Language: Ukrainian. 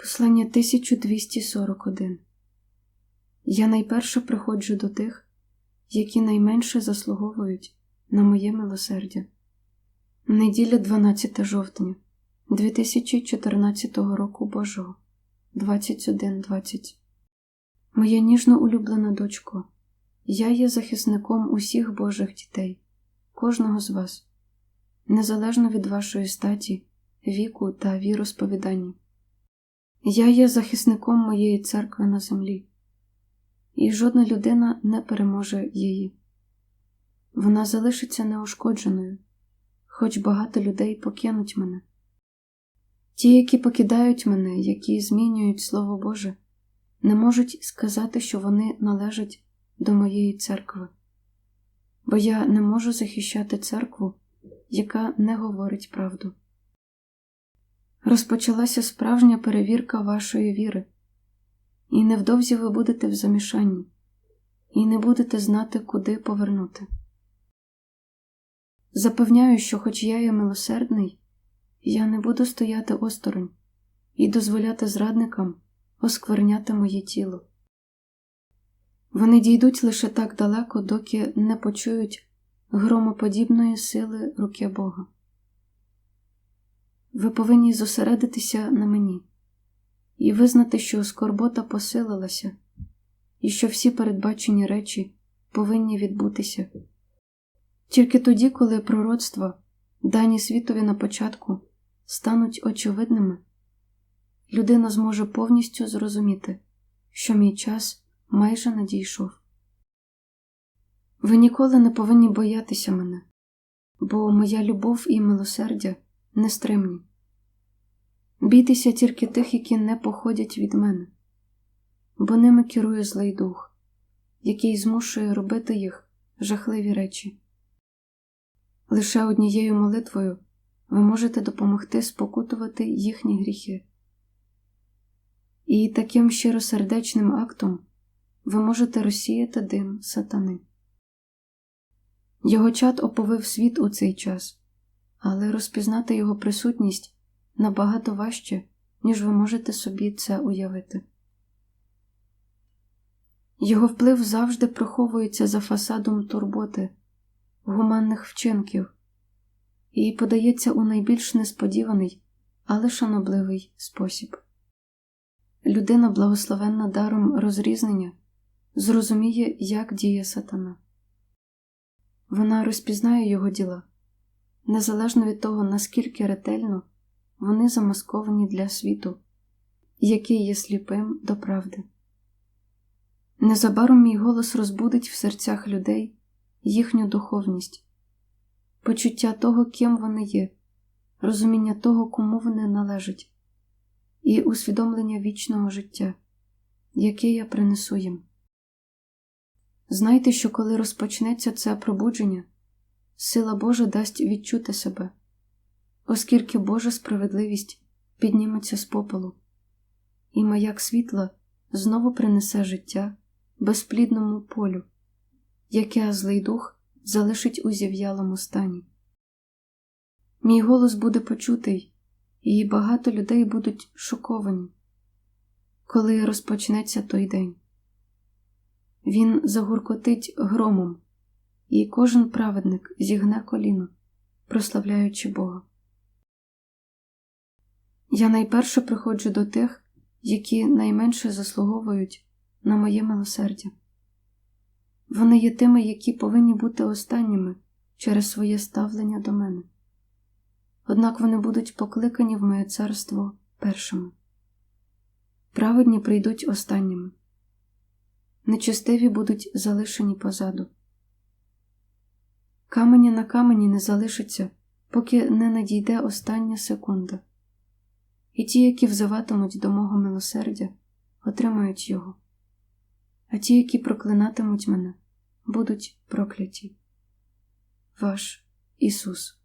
Послання 1241 Я найперше приходжу до тих, які найменше заслуговують на моє милосердя. Неділя 12 жовтня 2014 року Божого 21.20 Моя ніжно улюблена дочко, я є захисником усіх Божих дітей, кожного з вас, незалежно від вашої статі, віку та віросповідання. Я є захисником моєї церкви на землі, і жодна людина не переможе її. Вона залишиться неушкодженою, хоч багато людей покинуть мене. Ті, які покидають мене, які змінюють Слово Боже, не можуть сказати, що вони належать до моєї церкви, бо я не можу захищати церкву, яка не говорить правду. Розпочалася справжня перевірка вашої віри, і невдовзі ви будете в замішанні, і не будете знати, куди повернути. Запевняю, що, хоч я є милосердний, я не буду стояти осторонь і дозволяти зрадникам оскверняти моє тіло. Вони дійдуть лише так далеко, доки не почують громоподібної сили руки Бога. Ви повинні зосередитися на мені і визнати, що скорбота посилилася, і що всі передбачені речі повинні відбутися. Тільки тоді, коли пророцтва, дані світові на початку, стануть очевидними, людина зможе повністю зрозуміти, що мій час майже надійшов. Ви ніколи не повинні боятися мене, бо моя любов і милосердя нестримні. Бійтеся тільки тих, які не походять від мене, бо ними керує злий дух, який змушує робити їх жахливі речі. Лише однією молитвою ви можете допомогти спокутувати їхні гріхи. І таким щиросердечним актом ви можете розсіяти дим сатани. Його чад оповив світ у цей час, але розпізнати його присутність набагато важче, ніж ви можете собі це уявити. Його вплив завжди приховується за фасадом турботи, гуманних вчинків і подається у найбільш несподіваний, але шанобливий спосіб. Людина, благословенна даром розрізнення, зрозуміє, як діє сатана. Вона розпізнає його діла, незалежно від того, наскільки ретельно вони замасковані для світу, який є сліпим до правди. Незабаром мій голос розбудить в серцях людей їхню духовність, почуття того, ким вони є, розуміння того, кому вони належать, і усвідомлення вічного життя, яке я принесу їм. Знайте, що коли розпочнеться це пробудження, сила Божа дасть відчути себе, оскільки Божа справедливість підніметься з попелу, і маяк світла знову принесе життя безплідному полю, яке злий дух залишить у зів'ялому стані. Мій голос буде почутий, і багато людей будуть шоковані, коли розпочнеться той день. Він загуркотить громом, і кожен праведник зігне коліно, прославляючи Бога. Я найперше приходжу до тих, які найменше заслуговують на моє милосердя. Вони є тими, які повинні бути останніми через своє ставлення до мене. Однак вони будуть покликані в моє царство першими. Праведні прийдуть останніми нечестиві будуть залишені позаду. Каменя на камені не залишиться, поки не надійде остання секунда, і ті, які взиватимуть до мого милосердя, отримають його, а ті, які проклинатимуть мене, будуть прокляті. Ваш Ісус.